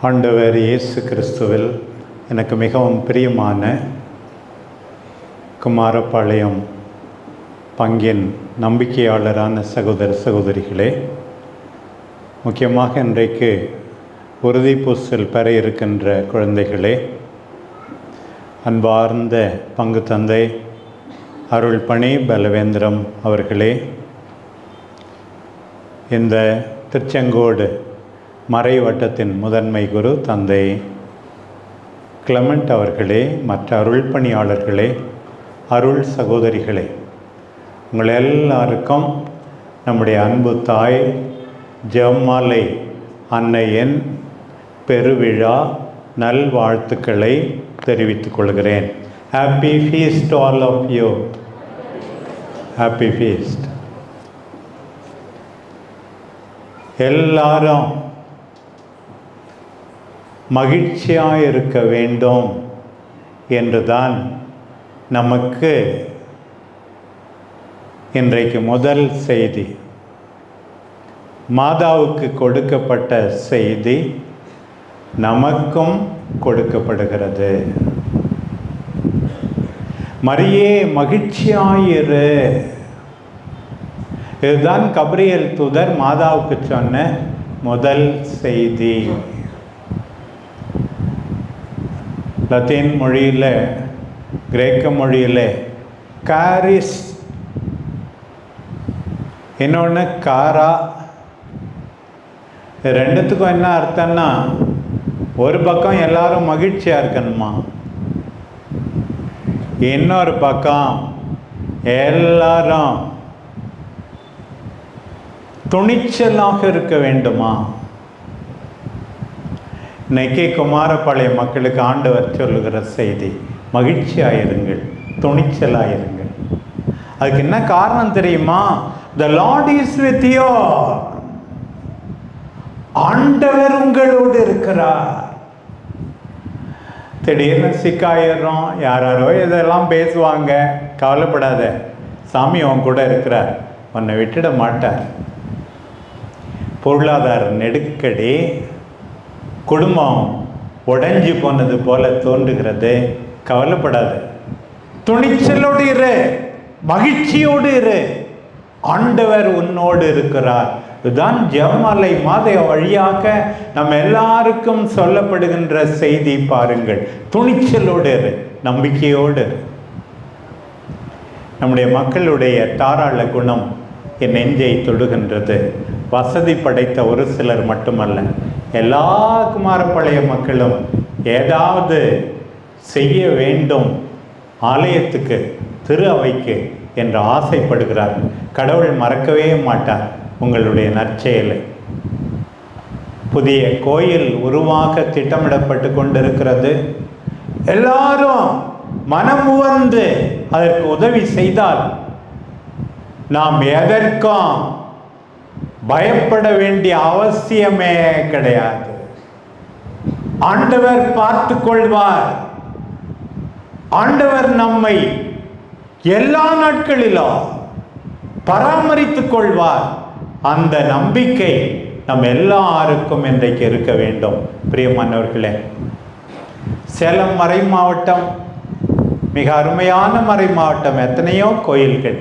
ஆண்டவர் இயேசு கிறிஸ்துவில் எனக்கு மிகவும் பிரியமான குமாரபாளையம் பங்கின் நம்பிக்கையாளரான சகோதர சகோதரிகளே முக்கியமாக இன்றைக்கு உறுதி பூசல் பெற இருக்கின்ற குழந்தைகளே அன்பார்ந்த பங்கு தந்தை அருள் பணி பலவேந்திரம் அவர்களே இந்த திருச்செங்கோடு மறைவட்டத்தின் முதன்மை குரு தந்தை கிளமெண்ட் அவர்களே மற்ற அருள் பணியாளர்களே அருள் சகோதரிகளே உங்கள் எல்லாருக்கும் நம்முடைய அன்பு தாய் ஜெம்மாலை அன்னையின் பெருவிழா நல்வாழ்த்துக்களை தெரிவித்துக் கொள்கிறேன். Happy feast all of you happy feast எல்லாரும் மகிழ்ச்சியாக இருக்க வேண்டும் என்றுதான் நமக்கு இன்றைக்கு முதல் செய்தி. மாதாவுக்கு கொடுக்கப்பட்ட செய்தி நமக்கும் கொடுக்கப்படுகிறது. மரியே மகிழ்ச்சியாயிரு. இதுதான் கபிரியல் தூதர் மாதாவுக்கு சொன்ன முதல் செய்தி. லத்தீன் மொழியில் கிரேக்க மொழியில் காரிஸ். இன்னொன்று காரா. ரெண்டுத்துக்கும் என்ன அர்த்தம்னா ஒரு பக்கம் எல்லாரும் மகிழ்ச்சியாக இருக்கணுமா? இன்னொரு பக்கம் எல்லாரும் துணிச்சலாக இருக்க வேண்டுமா? நெக்கே குமாரபாளைய மக்களுக்கு ஆண்டவர் சொல்லுகிற செய்தி மகிழ்ச்சியாயிருங்கள் துணிச்சலாயிருங்கள். அதுக்கு என்ன காரணம் தெரியுமா? The lord is with you ஆண்டவர் உங்களோடு இருக்கிறார். திடீர்னு சிக்காயிடுறோம். யாராரோ இதெல்லாம் பேசுவாங்க. கவலைப்படாத. சாமி அவன் கூட இருக்கிறார். உன்னை விட்டுட மாட்டார். பொருளாதார நெருக்கடி குடும்பம் உடைஞ்சு போனது போல தோன்றுகிறது. கவலைப்படாது. துணிச்சலோடு இரு. மகிழ்ச்சியோடு இரு. ஆண்டவர் உன்னோடு இருக்கிறார். இதுதான் ஜெவமாலை மாத வழியாக நம்ம எல்லாருக்கும் சொல்லப்படுகின்ற செய்தி பாருங்கள். துணிச்சலோடு இரு. நம்பிக்கையோடு இரு. நம்முடைய மக்களுடைய தாராள குணம் என் நெஞ்சை தொடுகின்றது. வசதி படைத்த ஒரு சிலர் மட்டுமல்ல. எல்லா குமாரப்பாளைய மக்களும் ஏதாவது செய்ய வேண்டும் ஆலயத்துக்கு திரு அவைக்கு என்று ஆசைப்படுகிறார் கடவுள் மறக்கவே மாட்டார் உங்களுடைய நற்செயலை. புதிய கோயில் உருவாக திட்டமிடப்பட்டு கொண்டிருக்கிறது. எல்லாரும் மனம் வந்து அதற்கு உதவி செய்தால் நாம் எதற்கும் பயப்பட வேண்டிய அவசியமே கிடையாது. ஆண்டவர் பார்த்து கொள்வார். ஆண்டவர் நம்மை எல்லா நாட்களிலும் பராமரித்துக் கொள்வார். அந்த நம்பிக்கை நம் எல்லாருக்கும் இன்றைக்கு இருக்க வேண்டும். பிரியமானவர்களே சேலம் மறை மாவட்டம் மிக அருமையான மறை மாவட்டம் எத்தனையோ கோயில்கள்.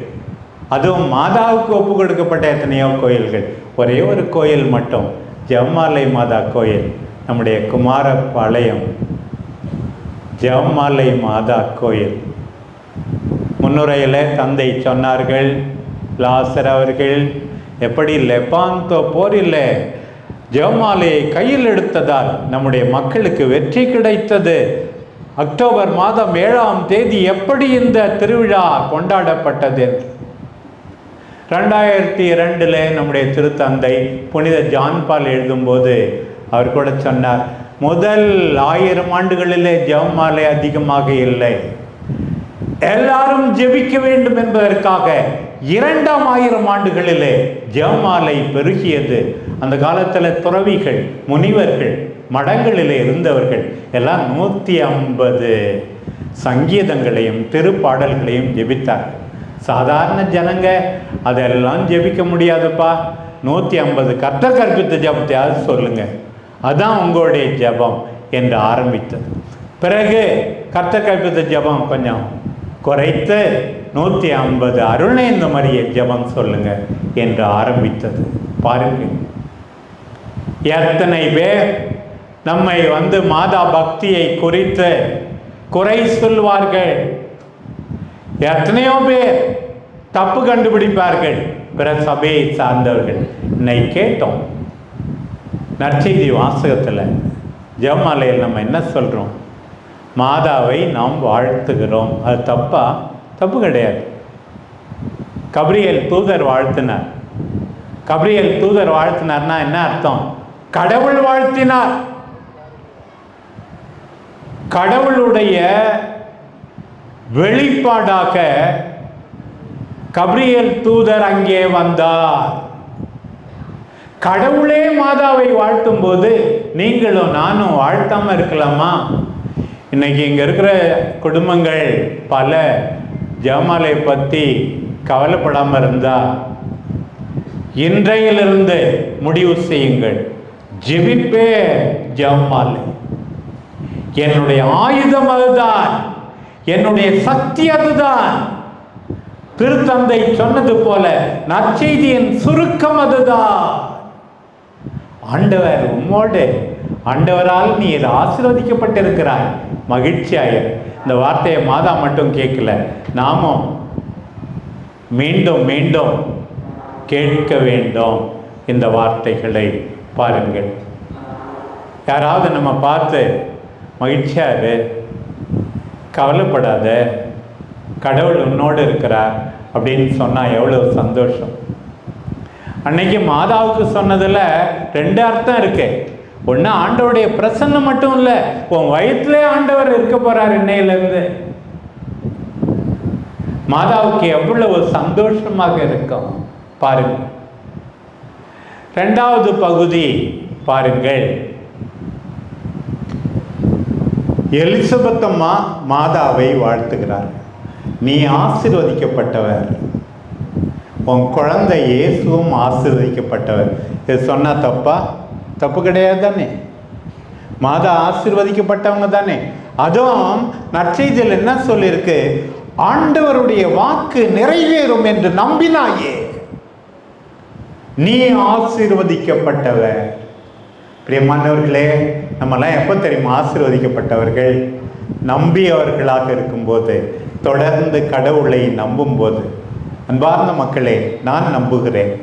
அதுவும் மாதாவுக்கு ஒப்பு கொடுக்கப்பட்ட எத்தனையோ கோயில்கள். ஒரே ஒரு கோயில் மட்டும் ஜெவமாலை மாதா கோயில் நம்முடைய குமாரபாளையம். ஜெவமாலை மாதா கோயில். முன்னுரையில் தந்தை சொன்னார்கள் லாசர் அவர்கள் எப்படி லெப்பாந்தோ போரில் ஜெவமாலையை கையில் எடுத்ததால் நம்முடைய மக்களுக்கு வெற்றி கிடைத்தது. அக்டோபர் மாதம் ஏழாம் தேதி எப்படி இந்த திருவிழா கொண்டாடப்பட்டது? என்று ரெண்டாயிரத்தி இரண்டில் நம்முடைய திருத்தந்தை புனித ஜான்பால் எழுதும்போது அவர் கூட சொன்னார் முதல் ஆயிரம் ஆண்டுகளிலே ஜெபமாலை அதிகமாக இல்லை. எல்லாரும் ஜெபிக்க வேண்டும் என்பதற்காக இரண்டாம் ஆயிரம் ஆண்டுகளிலே ஜெபமாலை பெருகியது. அந்த காலத்தில் துறவிகள் முனிவர்கள் மடங்களிலே இருந்தவர்கள் எல்லாம் நூற்றி ஐம்பது சங்கீதங்களையும் திருப்பாடல்களையும் ஜெபித்தார்கள். சாதாரண ஜனங்க அதெல்லாம் ஜெபிக்க முடியாதுப்பா. நூற்றி ஐம்பது கர்த்த கற்பித்த ஜபத்தையாவது சொல்லுங்க. அதான் உங்களுடைய ஜெபம் என்று ஆரம்பித்தது. பிறகு கர்த்தர் கற்பித்த ஜெபம் கொஞ்சம் குறைத்து நூற்றி ஐம்பது அருணேந்த மரிய ஜெபம் சொல்லுங்க என்று ஆரம்பித்தது. பாருங்கள். எத்தனை பேர் நம்மை வந்து மாதா பக்தியை குறித்து குறை சொல்வார்கள். எத்தனையோ பேர் தப்பு கண்டுபிடிப்பார்கள். பிற சபையை சார்ந்தவர்கள். என்னை கேட்டோம். நற்செய்தி வாசகத்தில் ஜெபமாலையில் நம்ம என்ன சொல்கிறோம் மாதாவை நாம் வாழ்த்துகிறோம். அது தப்பா? தப்பு கிடையாது. கபிரியல் தூதர் வாழ்த்தினார். கபிரியல் தூதர் வாழ்த்தினார்னா என்ன அர்த்தம்? கடவுள் வாழ்த்தினார். கடவுளுடைய வெளிப்பாடாக கபிரியல் தூதர் அங்கே வந்தார். கடவுளே மாதாவை வாழ்த்தும் போது நீங்களும் நானும் வாழ்த்தாம இருக்கலாமா? இன்னைக்கு இங்க இருக்கிற குடும்பங்கள் பல ஜெபமாலை பத்தி கவலைப்படாம இருந்தா இன்றையிலிருந்து முடிவு செய்யுங்கள். ஜெபிப்பே ஜெபமாலை. என்னுடைய ஆயுதம் அதுதான். என்னுடைய சக்தி அதுதான் திருத்தந்தை சொன்னது போல நற்செய்தியின் சுருக்கம் அதுதான். ஆண்டவர் உம்மோடு ஆண்டவரால் நீர் ஆசீர்வதிக்கப்பட்டிருக்கிறாய் மகிழ்ச்சியாய. இந்த வார்த்தையை மாதா மட்டும் கேட்கல. நாமும் மீண்டும் மீண்டும் கேட்க வேண்டும் இந்த வார்த்தைகளை பாருங்கள். யாராவது நம்ம பார்த்து மகிழ்ச்சியா கவலைப்படாத. கடவுள் உன்னோடு இருக்கிறார் அப்படின்னு சொன்னால் எவ்வளோ சந்தோஷம். அன்னைக்கு மாதாவுக்கு சொன்னதில் ரெண்டு அர்த்தம் இருக்கு. ஒன்று ஆண்டவருடைய பிரசன்னம் மட்டும் இல்லை உன் வயிற்றுலே ஆண்டவர் இருக்க போகிறார் இன்னையிலேருந்து. மாதாவுக்கு எவ்வளவு சந்தோஷமாக இருக்கும் பாருங்கள் ரெண்டாவது பகுதி பாருங்கள். எலிசபெத் அம்மா மாதாவை வாழ்த்துகிறார். நீ ஆசிர்வதிக்கப்பட்டவர். உன் குழந்தை இயேசுவும் ஆசிர்வதிக்கப்பட்டவர். இது சொன்னால் தப்பா? தப்பு கிடையாது தானே? மாதா ஆசிர்வதிக்கப்பட்டவங்க தானே? அதுவும் நற்செய்தியில் என்ன சொல்லியிருக்கு? ஆண்டவருடைய வாக்கு நிறைவேறும் என்று நம்பினாயே. நீ ஆசீர்வதிக்கப்பட்டவர். பிரியமானவர்களே நம்மலாம் எப்போ தெரியுமா ஆசீர்வதிக்கப்பட்டவர்கள்? நம்பியவர்களாக இருக்கும்போது தொடர்ந்து கடவுளை நம்பும்போது. அன்பார்ந்த மக்களே நான் நம்புகிறேன்.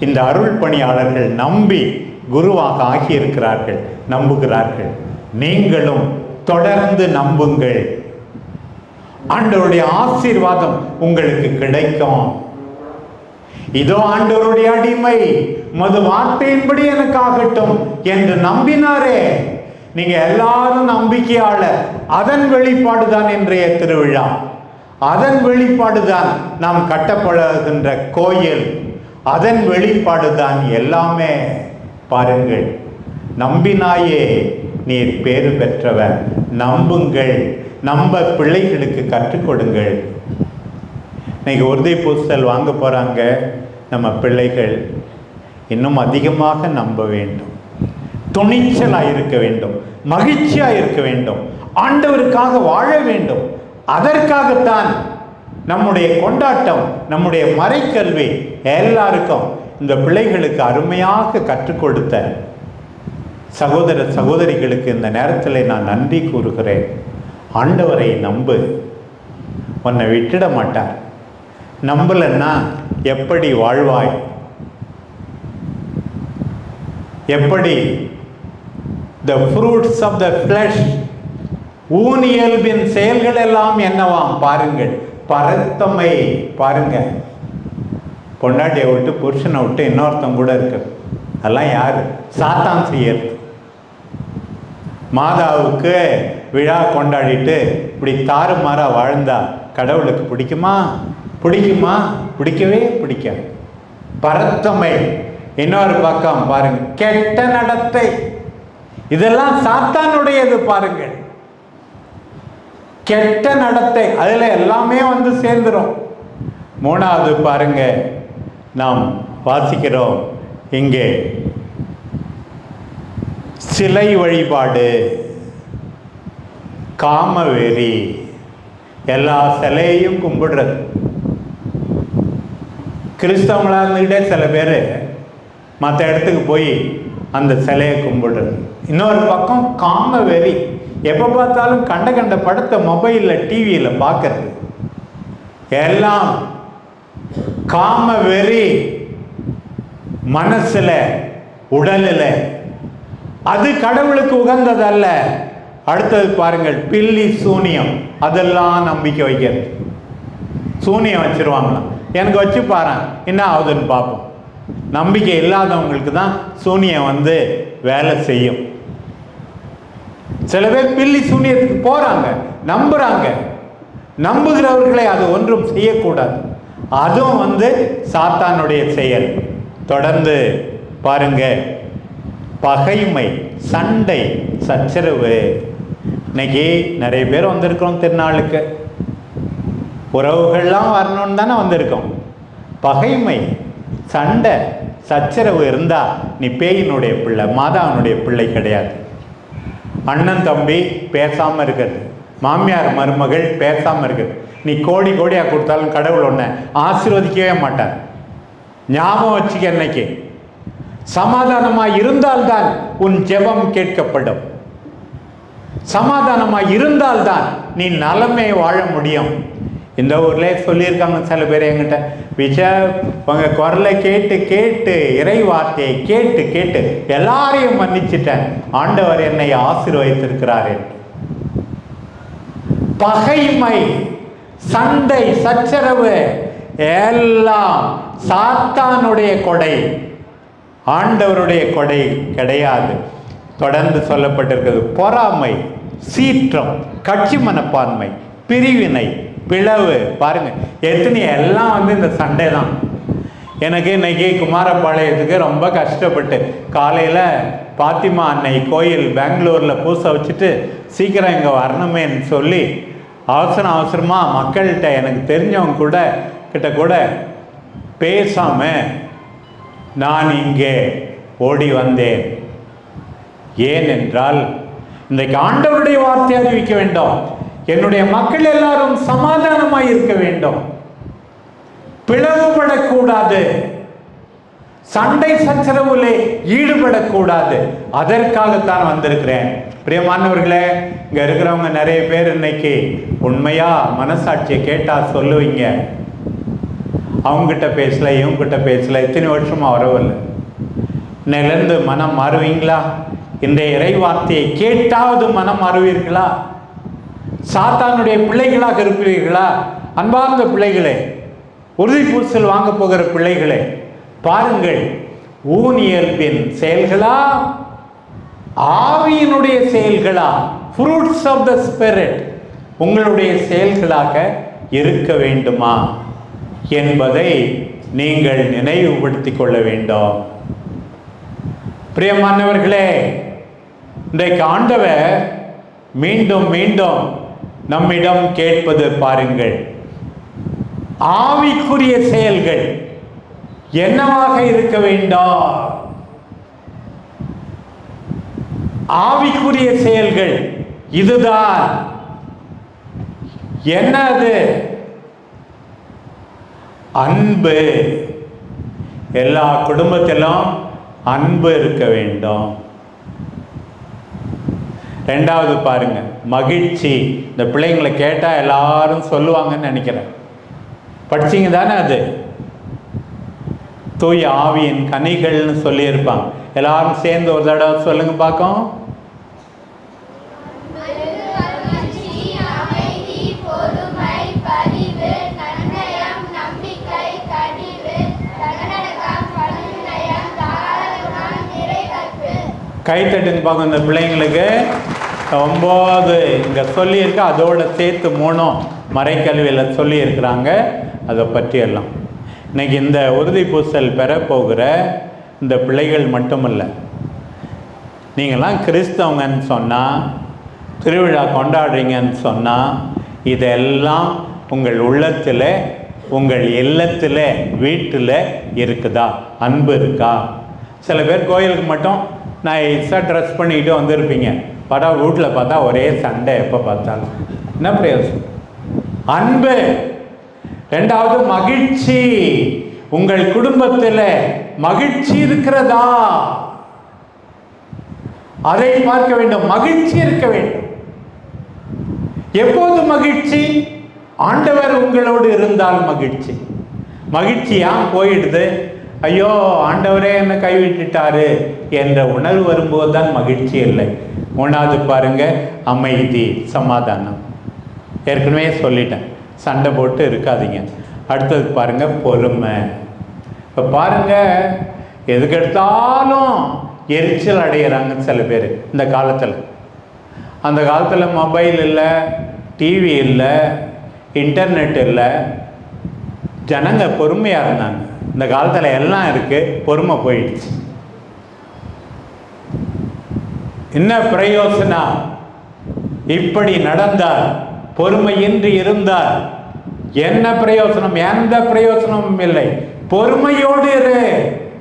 இந்த அருள் பணியாளர்கள் நம்பி குருவாக ஆகியிருக்கிறார்கள் நம்புகிறார்கள். நீங்களும் தொடர்ந்து நம்புங்கள். ஆண்டவருடைய ஆசீர்வாதம் உங்களுக்கு கிடைக்கும். இதோ ஆண்டவருடைய அடிமை மது வார்த்தையின்படி எனக்கு ஆகட்டும் என்று நம்பினாரே. நீங்க எல்லாரும் நம்பிக்கையாளர் அதன் வெளிப்பாடு தான் இன்றைய திருவிழா. அதன் வெளிப்பாடுதான் நாம் கட்டப்படுகின்ற கோயில். அதன் வெளிப்பாடு தான் எல்லாமே. பாருங்கள் நம்பினாயே நீர் பேறு பெற்றவர். நம்புங்கள் நம்ப பிள்ளைகளுக்கு கற்றுக் கொடுங்கள். இன்றைக்கி உறுதி பூசல் வாங்க போகிறாங்க நம்ம பிள்ளைகள். இன்னும் அதிகமாக நம்ப வேண்டும். துணிச்சலாக இருக்க வேண்டும். மகிழ்ச்சியாக இருக்க வேண்டும். ஆண்டவருக்காக வாழ வேண்டும். அதற்காகத்தான் நம்முடைய கொண்டாட்டம் நம்முடைய மறைக்கல்வி எல்லாருக்கும் இந்த பிள்ளைகளுக்கு அருமையாக கற்றுக் கொடுத்த சகோதர சகோதரிகளுக்கு இந்த நேரத்தில் நான் நன்றி கூறுகிறேன். ஆண்டவரை நம்பு. உன்னை விட்டுட மாட்டார். நம்பலன்னா எப்படி வாழ்வாய்? எப்படி the fruits of the flesh ஊன் இயல்பின் செயல்கள் எல்லாம் என்னவாம்? பாருங்கள். பரத்தமை பாருங்க. பொண்டாட்டியை விட்டு புருஷனை விட்டு இன்னொருத்தன் கூட இருக்கு. அதெல்லாம் யார்? சாத்தான் செய்யறது. மாதாவுக்கு விழா கொண்டாடிட்டு இப்படி தாறுமாறாக வாழ்ந்தா கடவுளுக்கு பிடிக்குமா? பிடிக்குமா? பிடிக்கவே பிடிக்காது. பரத்தமை. இன்னொரு பக்கம் பாருங்க. கெட்ட நடத்தை. இதெல்லாம் சாத்தானுடையது பாருங்கள். கெட்ட நடத்தை. அதுல எல்லாமே வந்து சேர்ந்துரும். மூணாவது பாருங்க. நாம் வாசிக்கிறோம். இங்கே. சிலை வழிபாடு. காமவெறி எல்லா சிலையையும் கும்பிடுறது. கிறிஸ்தவங்களாக இருந்துக்கிட்டே சில பேர் மற்ற இடத்துக்கு போய் அந்த சிலையை கும்பிடுறது. இன்னொரு பக்கம் காம வெறி எப்போ பார்த்தாலும் கண்ட கண்ட படத்தை மொபைலில் டிவியில் பார்க்கறது. எல்லாம் காம வெறி மனசில் உடலில். அது கடவுளுக்கு உகந்ததல்ல. அடுத்தது பாருங்கள் பில்லி சூனியம். அதெல்லாம் நம்பிக்கை வைக்கிறது. சூனியம் வச்சிருவாங்களாம். எனக்கு வச்சு பாரு என்ன ஆகுதுன்னு பார்ப்போம். நம்பிக்கை இல்லாதவங்களுக்கு தான் சூனியம் வந்து வேலை செய்யும். சில பேர் பில்லி சூனியத்துக்கு போறாங்க நம்புறாங்க. நம்புகிறவர்களை அது ஒன்றும் செய்யக்கூடாது. அதுவும் வந்து சாத்தானுடைய செயல். தொடர்ந்து பாருங்க பகைமை சண்டை சச்சரவு. இன்னைக்கு நிறைய பேர் வந்திருக்கிறோம் திருநாளுக்கு. உறவுகள்லாம் வரணும்னு தானே வந்திருக்கோம். பகைமை சண்டை சச்சரவு இருந்தால் நீ பேயினுடைய பிள்ளை மாதாவனுடைய பிள்ளை கிடையாது. அண்ணன் தம்பி பேசாமல் இருக்கிறது. மாமியார் மருமகள் பேசாமல் இருக்கிறது. நீ கோடி கோடியாக கொடுத்தாலும் கடவுள் ஒன்று ஆசீர்வதிக்கவே மாட்டார். ஞாபகம் வச்சுக்க என்னைக்கு சமாதானமாக இருந்தால்தான் உன் ஜெபம் கேட்கப்படும். சமாதானமா இருந்தால்தான் நீ நலமே வாழ முடியும். இந்த ஊரில் சொல்லியிருக்காங்க சில பேர் என்கிட்ட விஜய் உங்க குரலை கேட்டு கேட்டு இறை வார்த்தையை கேட்டு கேட்டு எல்லாரையும் மன்னிச்சிட்டேன். ஆண்டவர் என்னை ஆசீர்வதித்திருக்கிறார். பகைமை சண்டை சச்சரவு எல்லாம் சாத்தானுடைய கொடை ஆண்டவருடைய கொடை கிடையாது. தொடர்ந்து சொல்லப்பட்டிருக்கிறது. பொறாமை சீற்றம் கட்சி மனப்பான்மை பிரிவினை பிளவு. பாருங்க எத்தனை எல்லாம் வந்து இந்த சண்டை தான் எனக்கு இன்னைக்கு குமாரபாளையத்துக்கு ரொம்ப கஷ்டப்பட்டு காலையில் பாத்திமா அன்னை கோயில் பெங்களூரில் பூசை வச்சுட்டு சீக்கிரம் இங்கே வரணுமேன்னு சொல்லி அவசரம் அவசரமாக மக்கள்கிட்ட எனக்கு தெரிஞ்சவங்க கூட கிட்ட கூட பேசாம நான் இங்கே ஓடி வந்தேன். ஏனென்றால் இன்றைக்கு ஆண்டவருடைய வார்த்தை அறிவிக்க வேண்டும். என்னுடைய மக்கள் எல்லாரும் சமாதானமாய் இருக்க வேண்டும். பிளவுபடக்கூடாது. சண்டை சச்சரவுலே ஈடுபடக்கூடாது. அதற்காகத்தான் வந்திருக்கிறேன். பிரியமானவர்களே இங்க இருக்கிறவங்க நிறைய பேர் இன்னைக்கு உண்மையா மனசாட்சியை கேட்டா சொல்லுவீங்க. அவங்ககிட்ட பேசல இவங்ககிட்ட பேசல. இத்தனை வருஷமா வரவில்லை. இன்னையிலேருந்து மனம் மாறுவீங்களா? இன்றைய இறைவார்த்தையை கேட்டாவது மனம் அறிவீர்களா சாத்தானுடைய பிள்ளைகளாக இருப்பீர்களா? அன்பார்ந்த பிள்ளைகளே உறுதி பூசல் வாங்க போகிற பிள்ளைகளே பாருங்கள் ஊனியர்பின் செயல்களா? ஆவியினுடைய செயல்களா? ஃப்ரூட்ஸ் ஆஃப் த ஸ்பிரிட் உங்களுடைய செயல்களாக இருக்க வேண்டுமா? என்பதை நீங்கள் நினைவுபடுத்திக் கொள்ள வேண்டும். பிரியமானவர்களே இன்றைக்கு ஆண்டவர் மீண்டும் மீண்டும் நம்மிடம் கேட்பது பாருங்கள். ஆவிக்குரிய செயல்கள் என்னவாக இருக்க வேண்டும்? ஆவிக்குரிய செயல்கள் இதுதான். என்னது? அன்பு. எல்லா குடும்பத்திலும் அன்பு இருக்க வேண்டும். ரெண்டாவது பாருங்க மகிழ்ச்சி. இந்த பிள்ளைங்களை கேட்டால் எல்லாரும் சொல்லுவாங்கன்னு நினைக்கிறேன். படிச்சிங்க தானே அது? தூய் ஆவியின் கனிகள்னு சொல்லியிருப்பாங்க. எல்லாரும் சேர்ந்து ஒரு தடவை சொல்லுங்க பார்க்கும். கை தட்டுங்க பார்க்கும் இந்த பிள்ளைங்களுக்கு. ஒம்பது இங்கே சொல்லியிருக்க அதோட சேர்த்து மூணும் மறைக்கல்வியில் சொல்லியிருக்கிறாங்க. அதை பற்றியெல்லாம். இன்னைக்கு இந்த உறுதி பூசல் பெறப்போகிற இந்த பிள்ளைகள் மட்டுமல்ல நீங்களாம் கிறிஸ்தவங்கன்னு சொன்னால் திருவிழா கொண்டாடுறீங்கன்னு சொன்னால் இதெல்லாம் உங்கள் உள்ளத்தில் உங்கள் இல்லத்தில் வீட்டில் இருக்குதா? அன்பு இருக்கா? சில பேர் கோயிலுக்கு மட்டும் நான் எக்ஸ்ட்ரா ட்ரெஸ் பண்ணிக்கிட்டு வந்திருப்பீங்க. படம் வீட்டில் பார்த்தா ஒரே சண்டை எப்போ பார்த்தாலும். என்ன பிரயோஜனம் அன்பு. ரெண்டாவது மகிழ்ச்சி. உங்கள் குடும்பத்தில் மகிழ்ச்சி இருக்கிறதா? அதை பார்க்க வேண்டும். மகிழ்ச்சி இருக்க வேண்டும். எப்போது மகிழ்ச்சி? ஆண்டவர் உங்களோடு இருந்தால் மகிழ்ச்சி. மகிழ்ச்சியா போயிடுது? ஐயோ ஆண்டவரே என்னை கைவிட்டுட்டாரு என்ற உணர்வு வரும்போது தான் மகிழ்ச்சி இல்லை. மூணாவது பாருங்க அமைதி சமாதானம். ஏற்கனவே சொல்லிட்டேன் சண்டை போட்டு இருக்காதீங்க. அடுத்தது பாருங்க பொறுமை. இப்போ பாருங்க எதுக்கெடுத்தாலும் எரிச்சல் அடைகிறாங்க சில பேர் இந்த காலத்தில். அந்த காலத்தில் மொபைல் இல்லை டிவி இல்லை இன்டர்நெட் இல்லை ஜனங்க பொறுமையாக இருந்தாங்க. இந்த காலத்தில் எல்லாம் இருக்குது பொறுமை போயிடுச்சு. என்ன பிரயோசனா? இப்படி நடந்தால் பொறுமையின்றி இருந்தால் என்ன பிரயோசனம்? எந்த பிரயோசனமும் இல்லை. பொறுமையோடு இரு.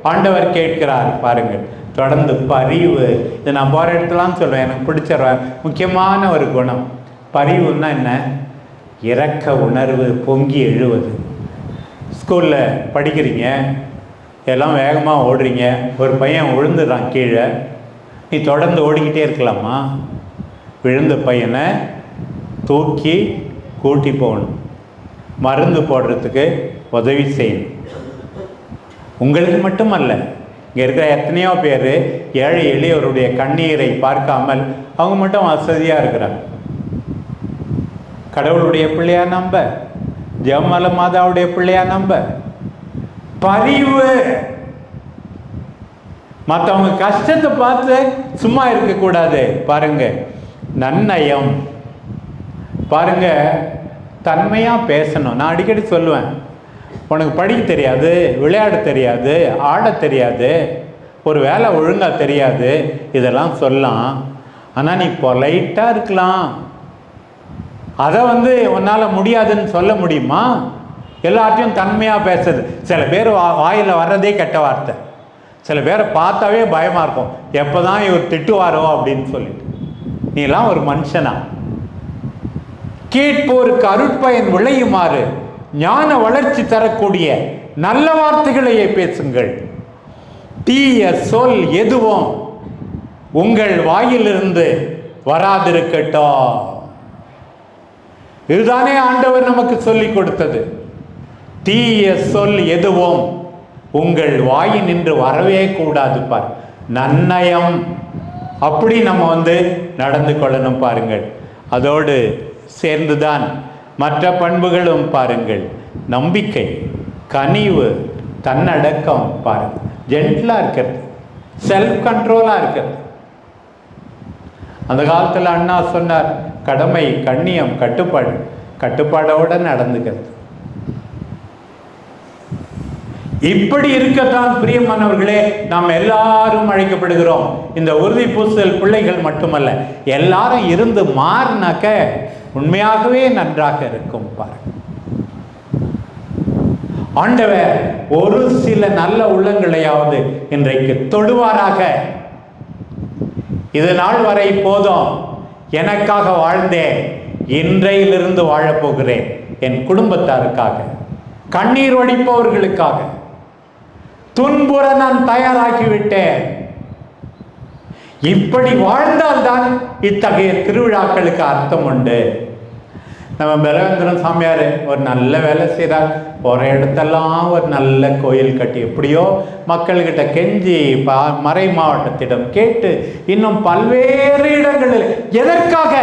ஆண்டவர் கேட்கிறார் பாருங்கள். தொடர்ந்து பரிவு. இது நான் போகிற இடத்துலாம் சொல்லுவேன் எனக்கு பிடிச்ச முக்கியமான ஒரு குணம். பரிவுன்னா என்ன? இரக்க உணர்வு பொங்கி எழுவது. ஸ்கூலில் படிக்கிறீங்க எல்லாம் வேகமாக ஓடுறீங்க ஒரு பையன் விழுந்துடுறான் கீழே நீ தொடர்ந்து ஓடிக்கிட்டே இருக்கலாமா? விழுந்த பையனை தூக்கி கூட்டி போகணும். மருந்து போடுறதுக்கு உதவி செய்யணும். உங்களுக்கு மட்டுமல்ல இங்கே இருக்கிற எத்தனையோ பேர் ஏழை எளியவருடைய கண்ணீரை பார்க்காமல் அவங்க மட்டும் வசதியாக இருக்கிறாங்க. கடவுளுடைய பிள்ளையா நம்ப ஜெயமல மாதாவுடைய பிள்ளையா நம்ப பரிவு. மற்றவங்க கஷ்டத்தை பார்த்து சும்மா இருக்கக்கூடாது. பாருங்க நன்னயம். பாருங்க தன்மையாக பேசணும். நான் அடிக்கடி சொல்லுவேன் உனக்கு படிக்க தெரியாது விளையாட தெரியாது ஆட தெரியாது ஒரு வேலை ஒழுங்காக தெரியாது இதெல்லாம் சொல்லலாம். ஆனால் நீ பொலைட்டாக இருக்கலாம். அதை வந்து உன்னால் முடியாதுன்னு சொல்ல முடியுமா? எல்லார்ட்டையும் தன்மையாக பேசுறது. சில பேர் வா வாயில் வர்றதே கெட்ட வார்த்தை. சில பேரை பார்த்தாவே பயமாக இருக்கும். எப்போ தான் இவர் திட்டுவாரோ அப்படின்னு சொல்லிட்டு. நீலாம் ஒரு மனுஷனா? கேட்போருக்கு அருட்பயன் விளையுமாறு ஞான வளர்ச்சி தரக்கூடிய நல்ல வார்த்தைகளையே பேசுங்கள். தீய சொல் எதுவும் உங்கள் வாயிலிருந்து வராதிருக்கட்டும். இதுதானே ஆண்டவர் நமக்கு சொல்லிக் கொடுத்தது. தீய சொல் எதுவும் உங்கள் வாயி நின்று வரவே கூடாது பார். நன்னயம். அப்படி நம்ம வந்து நடந்து கொள்ளணும் பாருங்கள். அதோடு சேர்ந்துதான் மற்ற பண்புகளும் பாருங்கள். நம்பிக்கை கனிவு தன்னடக்கம் பாருங்கள் ஜென்டிலாக இருக்கிறது. செல்ஃப் கண்ட்ரோலாக இருக்கிறது. அந்த காலத்தில் அண்ணா சொன்னார் கடமை கண்ணியம் கட்டுப்பாடு. கட்டுப்பாடோட நடந்துக்கிறது. இப்படி இருக்கத்தான் பிரியமானவர்களே நாம் எல்லாரும் அழைக்கப்படுகிறோம். இந்த உறுதி பூசல் பிள்ளைகள் மட்டுமல்ல எல்லாரும் இருந்து மாறினாக்க உண்மையாகவே நன்றாக இருக்கும் பாருங்க. ஆண்டவர் ஒரு சில நல்ல உள்ளங்களையாவது இன்றைக்கு தொடுவாராக. இது நாள் வரை போதும். எனக்காக வாழ்ந்தேன் இன்றையிலிருந்து வாழப்போகிறேன் என் குடும்பத்தாருக்காக கண்ணீர் வடிப்பவர்களுக்காக. துன்புற நான் தயாராகிவிட்டேன். இப்படி வாழ்ந்தால்தான் இத்தகைய திருவிழாக்களுக்கு அர்த்தம் உண்டு. நம்ம பலவேந்திரன் சாமியார் ஒரு நல்ல வேலை செய்கிறார் போகிற இடத்தெல்லாம் ஒரு நல்ல கோயில் கட்டி எப்படியோ மக்கள்கிட்ட கெஞ்சி பா மறை மாவட்டத்திடம் கேட்டு இன்னும் பல்வேறு இடங்களில் எதற்காக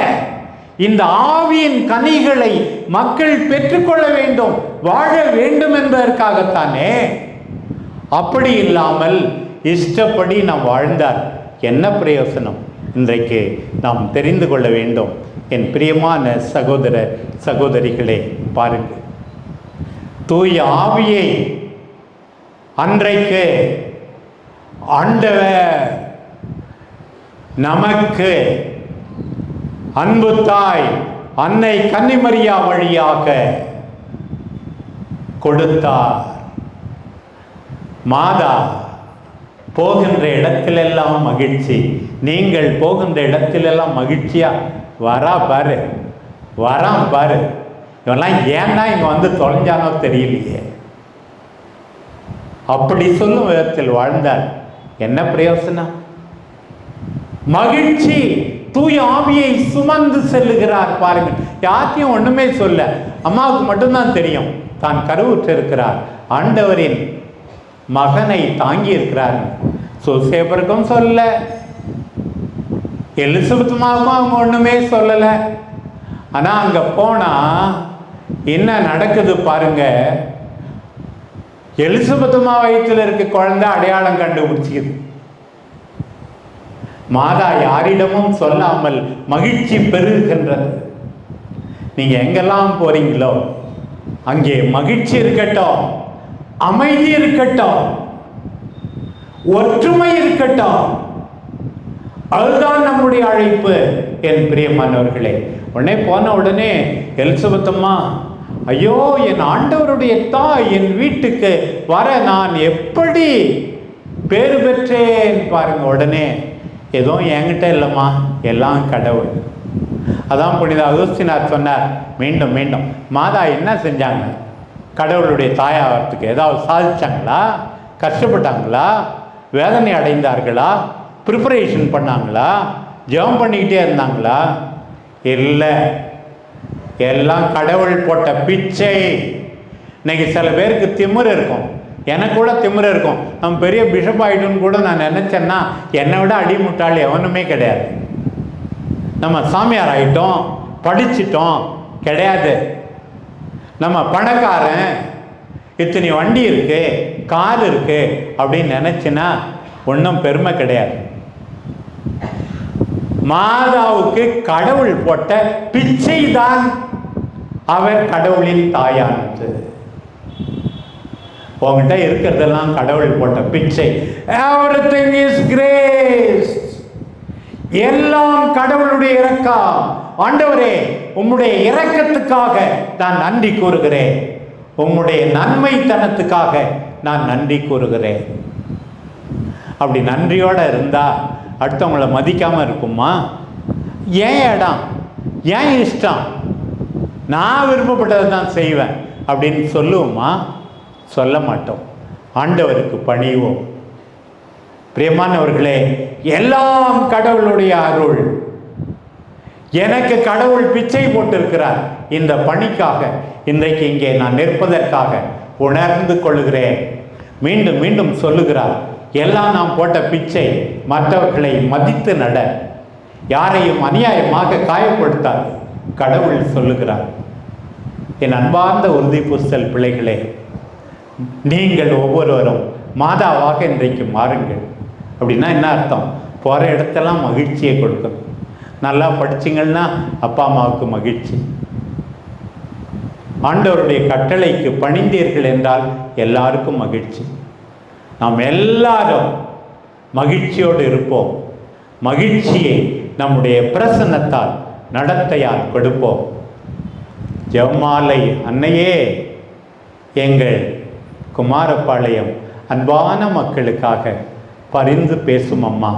இந்த ஆவியின் கனிகளை மக்கள் பெற்றுக்கொள்ள வேண்டும் வாழ வேண்டும் என்பதற்காகத்தானே? அப்படி இல்லாமல் இஷ்டப்படி நாம் வாழ்ந்தார் என்ன பிரயோசனம்? இன்றைக்கு நாம் தெரிந்து கொள்ள வேண்டும். என் பிரியமான சகோதர சகோதரிகளே பாருங்கள். தூய ஆவியை அன்றைக்கு ஆண்டவர் நமக்கு அன்பு தாய் அன்னை கன்னிமரியா வழியாக கொடுத்தார். மாதா போகின்ற இடத்திலெல்லாம் மகிழ்ச்சி. நீங்கள் போகின்ற இடத்திலெல்லாம் மகிழ்ச்சியா? வரா பாரு. வரான் பாரு. இவெல்லாம் ஏன்டா இங்கே வந்து தொலைஞ்சானோ தெரியலையே. அப்படி சொல்லும் விதத்தில் வாழ்ந்தார். என்ன பிரயோசனம்? மகிழ்ச்சி. தூய ஆவியை சுமந்து செல்லுகிறார் பாருங்கள் யாத்தையும் ஒன்றுமே சொல்ல. அம்மாவுக்கு மட்டும்தான் தெரியும். தான் கருவுற்றிருக்கிறார். ஆண்டவரின் மகனை தாங்கி இருக்கிறார் சோசேபருக்கும் சொல்ல எலிசபெத்துமாவுக்கும் அவங்க ஒண்ணுமே சொல்லல. ஆனா அங்க போனா என்ன நடக்குது பாருங்க. எலிசபெத்துமா வயிற்றில் இருக்க குழந்தை அடையாளம் கண்டுபிடிச்சிக்குது. மாதா யாரிடமும் சொல்லாமல் மகிழ்ச்சி பெருகின்றது நீங்க எங்கெல்லாம் போறீங்களோ அங்கே மகிழ்ச்சி இருக்கட்டும். அமைதி இருக்கட்டும். ஒற்றுமை இருக்கட்டும். அதுதான் நம்முடைய அழைப்பு என் பிரியமானவர்களே உடனே போன உடனே எலிசபெத்தம்மா ஐயோ என் ஆண்டவருடைய தாய் என் வீட்டுக்கு வர நான் எப்படி பேர் பெற்றேன்? பாருங்க உடனே. எதுவும் என்கிட்ட இல்லைம்மா எல்லாம் கடவுள். அதான் புனித அகஸ்தினார் சொன்னார். மீண்டும் மீண்டும் மாதா என்ன செஞ்சாங்க? கடவுளுடைய தாயாகிறதுக்கு ஏதாவது சாதிச்சாங்களா? கஷ்டப்பட்டாங்களா? வேதனை அடைந்தார்களா? ப்ரிப்பரேஷன் பண்ணாங்களா? ஜெபம் பண்ணிக்கிட்டே இருந்தாங்களா? இல்லை. எல்லாம் கடவுள் போட்ட பிச்சை. இன்னைக்கு சில பேருக்கு திமிர் இருக்கும். எனக்கு கூட திமிர் இருக்கும். நம்ம பெரிய பிஷப் ஆகிடும்னு கூட நான் நினச்சேன்னா என்னை விட அடிமுட்டாள் எவனுமே கிடையாது. நம்ம சாமியார் ஆகிட்டோம் படிச்சிட்டோம் கிடையாது. நம்ம பணக்காரன் இத்தனை வண்டி இருக்கு கார் இருக்கு அப்படின்னு நினச்சின்னா ஒன்றும் பெருமை கிடையாது. மாதாவுக்கு கடவுள் போட்ட பிச்சை தான் அவர் கடவுளின் தாயானது. உங்ககிட்ட இருக்கிறதெல்லாம் கடவுள் போட்ட பிச்சை. எவ்ரிதிங் இஸ் கிரேஸ் எல்லாம் கடவுளுடைய இரக்கம். ஆண்டவரே உம்முடைய இரக்கத்துக்காக நான் நன்றி கூறுகிறேன். உம்முடைய நன்மைத்தனத்துக்காக நான் நன்றி கூறுகிறேன். அப்படி நன்றியோட இருந்தா அடுத்தவங்கள மதிக்காம இருக்குமா? ஏன் இடம்? ஏன் இஷ்டம்? நான் விருப்பப்பட்டதை தான் செய்வேன் அப்படின்னு சொல்லுவோமா? சொல்ல மாட்டோம். ஆண்டவருக்கு பணிவோம். பிரியமானவர்களே எல்லாம் கடவுளுடைய அருள். எனக்கு கடவுள் பிச்சை போட்டிருக்கிறார். இந்த பணிக்காக இன்றைக்கு இங்கே நான் நிற்பதற்காக உணர்ந்து கொள்ளுகிறேன் மீண்டும் மீண்டும் சொல்லுகிறார் எல்லாம் நாம் போட்ட பிச்சை மற்றவர்களை மதித்து நட. யாரையும் அநியாயமாக காயப்படுத்தார் கடவுள் சொல்லுகிறார். என் அன்பார்ந்த உறுதி புஸ்தல் பிள்ளைகளே நீங்கள் ஒவ்வொருவரும் மாதாவாக இன்றைக்கு மாறுங்கள். அப்படின்னா என்ன அர்த்தம்? போகிற இடத்தெல்லாம் மகிழ்ச்சியை கொடுக்கணும் நல்லா படிச்சிங்கன்னா அப்பா அம்மாவுக்கு மகிழ்ச்சி. ஆண்டவருடைய கட்டளைக்கு பணிந்தீர்கள் என்றால் எல்லாருக்கும் மகிழ்ச்சி. நாம் எல்லாரும் மகிழ்ச்சியோடு இருப்போம். மகிழ்ச்சியை நம்முடைய பிரசன்னத்தால் நடத்தையால் கொடுப்போம். ஜெவமாலை அன்னையே எங்கள் குமாரபாளையம் அன்பான மக்களுக்காக பரிந்து பேசும் அம்மா.